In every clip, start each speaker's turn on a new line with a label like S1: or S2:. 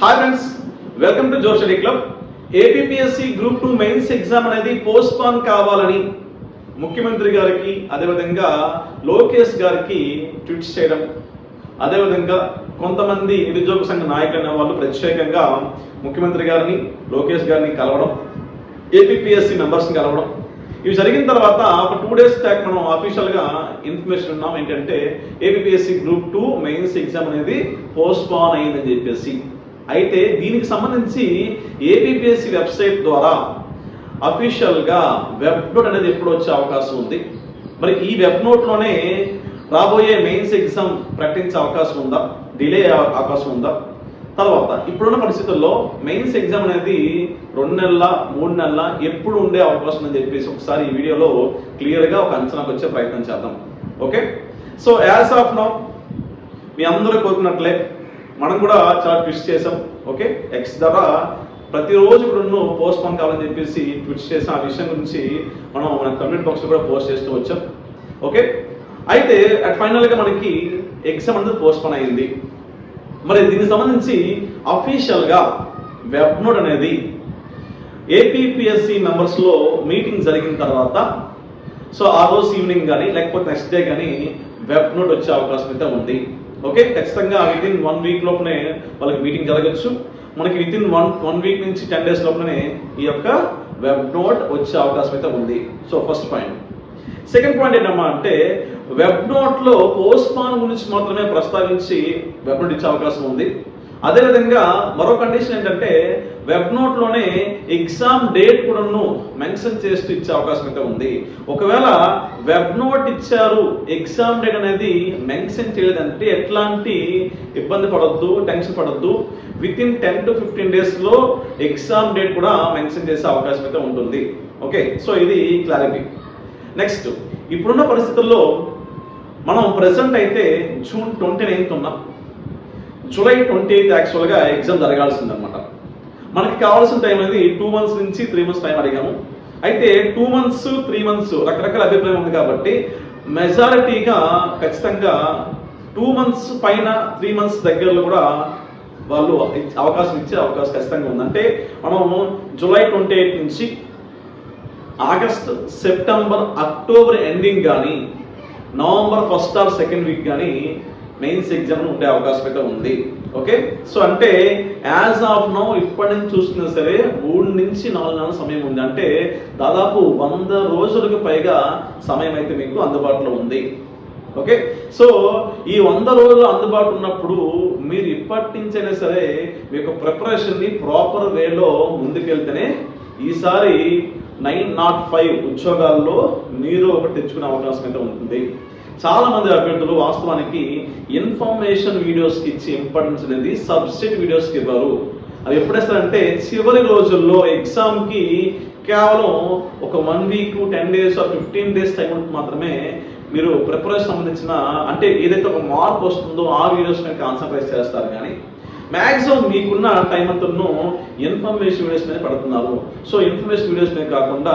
S1: Hi friends welcome to జోషరీ club APSC group two mains exam అనేది postpone కావాలని ముఖ్యమంత్రి గారికి అదేవిధంగా లోకేష్ గారికి ట్వీట్స్ చేయడం అదేవిధంగా కొంతమంది నిరుద్యోగ సంఘ నాయకులు అనే వాళ్ళు ప్రత్యేకంగా ముఖ్యమంత్రి గారిని లోకేష్ గారిని కలవడం ఏపీఎస్సి మెంబర్స్ని కలవడం. ఇవి జరిగిన తర్వాత ఒక టూ డేస్ బ్యాక్ మనం అఫీషియల్గా ఇన్ఫర్మేషన్ ఉన్నాం ఏంటంటే APSC group two mains exam అనేది పోస్ట్పాన్ అయిందని చెప్పేసి. అయితే దీనికి సంబంధించి ఏబిపిఎస్సి వెబ్సైట్ ద్వారా అఫీషియల్గా వెబ్ నోట్ అనేది ఎప్పుడు వచ్చే అవకాశం ఉంది? మరి ఈ వెబ్ నోట్లోనే రాబోయే మెయిన్స్ ఎగ్జామ్ ప్రకటించే అవకాశం ఉందా? డిలే అవకాశం ఉందా? తర్వాత ఇప్పుడున్న పరిస్థితుల్లో మెయిన్స్ ఎగ్జామ్ అనేది రెండు నెలల మూడు నెలల ఎప్పుడు ఉండే అవకాశం అని చెప్పేసి ఒకసారి ఈ వీడియోలో క్లియర్గా ఒక అంచనాకు వచ్చే ప్రయత్నం చేద్దాం. Okay? So as of now మీ అందరూ కోరుకున్నట్లే మనం కూడా చాలా ట్విస్ట్ చేసాం ఓకే ఎక్స్ ద్వారా ప్రతిరోజు కూడా పోస్ట్ పోన్ కావాలని చెప్పేసి ట్విట్ చేసిన ఆ విషయం గురించి మనం మన కమెంట్ బాక్స్ కూడా పోస్ట్ చేస్తూ వచ్చాం. ఓకే అయితే అట్ ఫైనల్గా మనకి ఎగ్జామ్ అనేది పోస్ట్ పోన్ అయింది. మరి దీనికి సంబంధించి అఫీషియల్గా వెబ్ నోట్ అనేది ఏపీఎస్సి మెంబర్స్లో మీటింగ్ జరిగిన తర్వాత సో ఆ రోజు ఈవినింగ్ కానీ లేకపోతే నెక్స్ట్ డే కానీ వెబ్ నోట్ వచ్చే అవకాశం అయితే ఉంది. ఓకే ఖచ్చితంగా విత్ ఇన్ వన్ వీక్ లోపలనే వాళ్ళకి మీటింగ్ జరగచ్చు. మనకి within one one week నుంచి టెన్ డేస్ లోపలనే ఈ యొక్క వెబ్ నోట్ వచ్చే అవకాశం అయితే ఉంది. So first point second point ఏంటమ్మా అంటే వెబ్ నోట్లో పోస్ట్ పాన్ గురించి మాత్రమే ప్రస్తావించి వెబ్ నోట్ ఇచ్చే అవకాశం ఉంది. అదేవిధంగా మరో కండిషన్ ఏంటంటే వెబ్ నోట్లోనే ఎగ్జామ్ డేట్ కూడాను మెన్షన్ చేస్తూ ఇచ్చే అవకాశం అయితే ఉంది. ఒకవేళ వెబ్ నోట్ ఇచ్చారు ఎగ్జామ్ డేట్ అనేది మెన్షన్ చేయలేదంటే ఎట్లాంటి ఇబ్బంది పడొద్దు టెన్షన్ పడొద్దు. Within ten to fifteen డేస్లో ఎగ్జామ్ డేట్ కూడా మెన్షన్ చేసే అవకాశం అయితే ఉంటుంది. ఓకే సో ఇది క్లారిటీ. నెక్స్ట్ ఇప్పుడున్న పరిస్థితుల్లో మనం ప్రెసెంట్ అయితే జూన్ ట్వంటీ నైన్త్ ఉన్నాం. జూలై ట్వంటీ ఎయిత్ యాక్చువల్గా ఎగ్జామ్ జరగాల్సిందనమాట మనకి కావాల్సిన టైం అనేది టూ మంత్స్ నుంచి త్రీ మంత్స్ టైం అడిగాము. అయితే టూ మంత్స్ త్రీ మంత్స్ రకరకాల అభిప్రాయం ఉంది కాబట్టి మెజారిటీగా ఖచ్చితంగా టూ మంత్స్ పైన త్రీ మంత్స్ దగ్గరలో కూడా వాళ్ళు అవకాశం ఇచ్చే అవకాశం ఖచ్చితంగా ఉంది. అంటే మనం జూలై ట్వంటీ ఎయిట్ నుంచి ఆగస్ట్ సెప్టెంబర్ అక్టోబర్ ఎండింగ్ కానీ November first or second week కానీ మెయిన్స్ ఎగ్జామ్ ఉండే అవకాశం అయితే ఉంది. ఓకే? సో అంటే యాజ్ ఆఫ్ నో ఇప్పటి నుంచి చూస్తున్నా సరే మూడు నుంచి నాలుగు నెలల సమయం ఉంది. అంటే దాదాపు వంద రోజులకు పైగా సమయం అయితే మీకు అందుబాటులో ఉంది. ఓకే? సో ఈ వంద రోజులు అందుబాటు ఉన్నప్పుడు మీరు ఇప్పటి నుంచైనా సరే మీ యొక్క ప్రిపరేషన్ని ప్రాపర్ వేలో ముందుకెళ్తేనే ఈసారి నైన్ నాట్ ఫైవ్ ఉద్యోగాల్లో మీరు ఒకటి తెచ్చుకునే అవకాశం అయితే ఉంటుంది. చాలా మంది అభ్యర్థులు వాస్తవానికి ఇన్ఫర్మేషన్ వీడియోస్కి ఇచ్చే ఇంపార్టెన్స్ అనేది సబ్సిడీ వీడియోస్కి ఇవ్వరు. అవి ఎప్పుడేస్తారంటే చివరి రోజుల్లో ఎగ్జామ్కి కేవలం ఒక one week ten days fifteen days time మాత్రమే మీరు ప్రిపరేషన్ సంబంధించిన అంటే ఏదైతే ఒక మార్క్ వస్తుందో ఆ వీడియోస్ మీద కాన్సన్ట్రేట్ చేస్తారు కానీ మ్యాక్సిమం మీకున్న టైం అంతను ఇన్ఫర్మేషన్ వీడియోస్ మీద పడుతున్నారు. సో ఇన్ఫర్మేషన్ వీడియోస్ మీద కాకుండా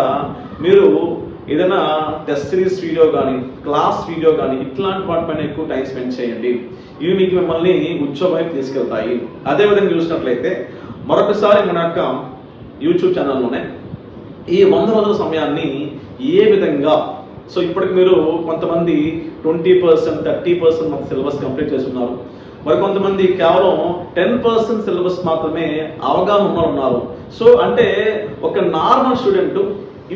S1: మీరు ఏదైనా టెస్ట్ సిరీస్ వీడియో కానీ క్లాస్ వీడియో కానీ ఇట్లాంటి వాటిపైన ఎక్కువ టైం స్పెండ్ చేయండి. ఇవి మీకు మిమ్మల్ని ఉద్యోగం తీసుకెళ్తాయి. అదేవిధంగా చూసినట్లయితే మరొకసారి మన యొక్క యూట్యూబ్ ఛానల్లోనే ఈ వంద రోజుల సమయాన్ని ఏ విధంగా సో ఇప్పటికి మీరు కొంతమంది ట్వంటీ పర్సెంట్ థర్టీ పర్సెంట్ మన సిలబస్ కంప్లీట్ చేస్తున్నారు. మరి కొంతమంది కేవలం టెన్ పర్సెంట్ సిలబస్ మాత్రమే అవగాహన ఉన్న ఉన్నారు సో అంటే ఒక నార్మల్ స్టూడెంట్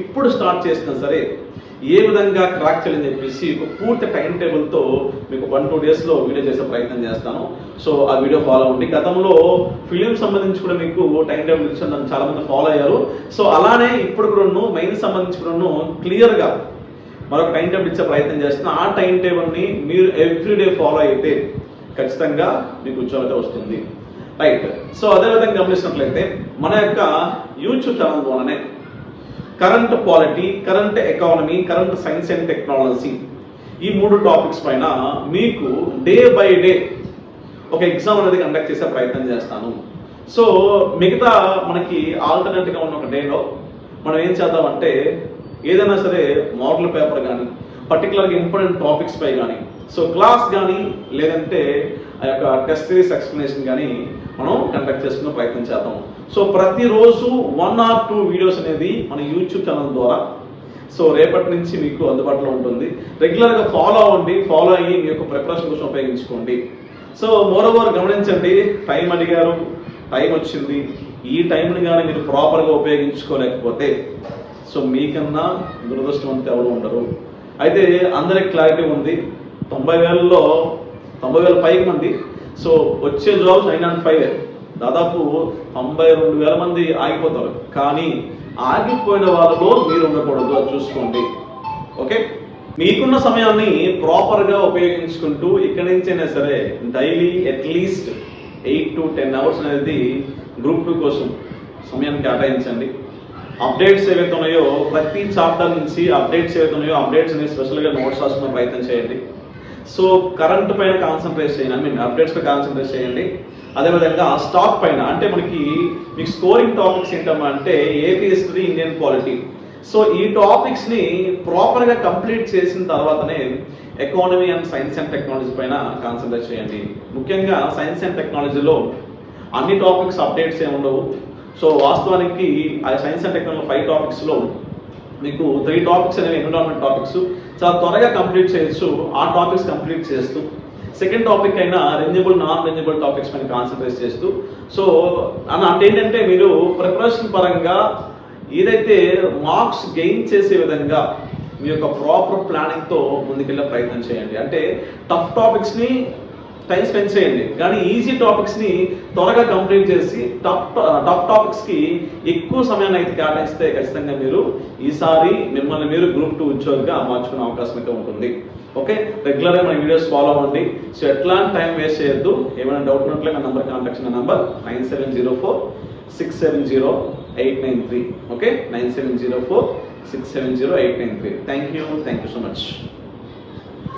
S1: ఇప్పుడు స్టార్ట్ చేసినా సరే ఏ విధంగా క్రాక్ చేయాలని చెప్పేసి ఒక పూర్తి టైం టేబుల్తో మీకు వన్ టూ డేస్లో వీడియో చేసే ప్రయత్నం చేస్తాను. సో ఆ వీడియో ఫాలో అవ్వండి. గతంలో ఫిలిం సంబంధించి కూడా మీకు టైం టేబుల్ ఇచ్చిన. నన్ను చాలామంది ఫాలో అయ్యారు. సో అలానే ఇప్పుడు కూడా మెయిన్ సంబంధించి కూడా క్లియర్గా మరొక టైం టేబుల్ ఇచ్చే ప్రయత్నం చేస్తున్నా. ఆ టైం టేబుల్ని మీరు ఎవ్రీడే ఫాలో అయితే ఖచ్చితంగా మీకు ఉద్యోగం వస్తుంది. రైట్ సో అదేవిధంగా గమనించినట్లయితే మన యొక్క యూట్యూబ్ ఛానల్ ద్వారానే current polity current economy current science and technology ఈ మూడు టాపిక్స్ పైన మీకు డే బై డే ఒక ఎగ్జామ్ అనేది కండక్ట్ చేసే ప్రయత్నం చేస్తాను. సో మిగతా మనకి ఆల్టర్నేట్గా ఉన్న ఒక డేలో మనం ఏం చేద్దామంటే ఏదైనా సరే మోడల్ పేపర్ కానీ పర్టికులర్గా ఇంపార్టెంట్ టాపిక్స్ పై కానీ సో క్లాస్ కానీ లేదంటే ఆ యొక్క టెస్ట్ సిరీస్ ఎక్స్ప్లెనేషన్ కానీ మనం కండక్ట్ చేసుకునే ప్రయత్నం చేద్దాం. సో ప్రతిరోజు వన్ ఆర్ టూ వీడియోస్ అనేది మన యూట్యూబ్ ఛానల్ ద్వారా సో రేపటి నుంచి మీకు అందుబాటులో ఉంటుంది. రెగ్యులర్గా ఫాలో అవ్వండి ఫాలో అయ్యి మీ యొక్క ప్రిపరేషన్ కోసం ఉపయోగించుకోండి. సో మోర్ ఓవర్ గమనించండి టైం అడిగారు టైం వచ్చింది. ఈ టైంని కానీ మీరు ప్రాపర్గా ఉపయోగించుకోలేకపోతే సో మీకన్నా దురదృష్టవంతులు ఎవరు ఉండరు. అయితే అందరికి క్లారిటీ ఉంది. తొంభై వేలలో తొంభై వేల పైకి మంది. సో వచ్చే జాబ్స్ నైన్ అండ్ ఫైవ్. దాదాపు తొంభై రెండు వేల మంది ఆగిపోతారు. కానీ ఆగిపోయిన వాళ్ళలో మీరు ఉండకూడదు అది చూసుకోండి. ఓకే? మీకున్న సమయాన్ని ప్రాపర్గా ఉపయోగించుకుంటూ ఇక్కడి నుంచైనా సరే daily at least eight to ten hours అనేది గ్రూప్ టూ కోసం సమయాన్ని కేటాయించండి. అప్డేట్స్ ఏవైతే ఉన్నాయో ప్రతి చాప్టర్ నుంచి అప్డేట్స్ ఏవైతే ఉన్నాయో అప్డేట్స్ అనేది స్పెషల్గా నోట్స్ రాసుకునే ప్రయత్నం చేయండి. సో కరెంట్ పైన కాన్సన్ట్రేట్ చేయండి. ఐ మీన్ అప్డేట్స్ పై కాన్సన్ట్రేట్ చేయండి. అదేవిధంగా స్టాక్ పైన అంటే మనకి మీకు స్కోరింగ్ టాపిక్స్ ఏంటమ్మా అంటే AP history Indian polity so ఈ టాపిక్స్ని ప్రాపర్గా కంప్లీట్ చేసిన తర్వాతనే economy and science and technology పైన కాన్సన్ట్రేట్ చేయండి. ముఖ్యంగా సైన్స్ అండ్ టెక్నాలజీలో అన్ని టాపిక్స్ అప్డేట్స్ ఏమి ఉండవు. సో వాస్తవానికి ఆ సైన్స్ అండ్ టెక్నాలజీ ఫైవ్ టాపిక్స్లో మీకు త్రీ టాపిక్స్ అనేవి ఎన్విరాన్మెంట్ టాపిక్స్ చాలా త్వరగా కంప్లీట్ చేయొచ్చు. ఆ టాపిక్స్ కంప్లీట్ చేస్తూ. సెకండ్ టాపిక్ అయినా రెన్యూబుల్ నాన్ రెన్యూబుల్ టాపిక్స్ పైన కాన్సన్ట్రేట్ చేస్తూ. సో అంటే ఏంటంటే మీరు ప్రిపరేషన్ పరంగా ఏదైతే మార్క్స్ గెయిన్ చేసే విధంగా మీ యొక్క ప్రాపర్ ప్లానింగ్తో ముందుకెళ్ళే ప్రయత్నం చేయండి. అంటే టఫ్ టాపిక్స్ని టైం స్పెండ్ చేయండి. కానీ ఈజీ టాపిక్స్ని త్వరగా కంప్లీట్ చేసి టాప్ టాప్ టాపిక్స్కి ఎక్కువ సమయాన్ని అయితే కేటాయిస్తే ఖచ్చితంగా మీరు ఈసారి మిమ్మల్ని మీరు గ్రూప్ టూ ఉద్యోగిగా మార్చుకునే అవకాశం అయితే ఉంటుంది. ఓకే? రెగ్యులర్గా మన వీడియోస్ ఫాలో అవ్వండి. సో ఎట్లాంటి టైం వేస్ట్ చేయొద్దు. ఏమైనా డౌట్ ఉన్నట్లే నా నెంబర్ కాంటాక్ట్ నా number nine seven zero four six seven zero eight nine three okay nine seven zero four six seven zero eight nine three. Thank you thank you so much.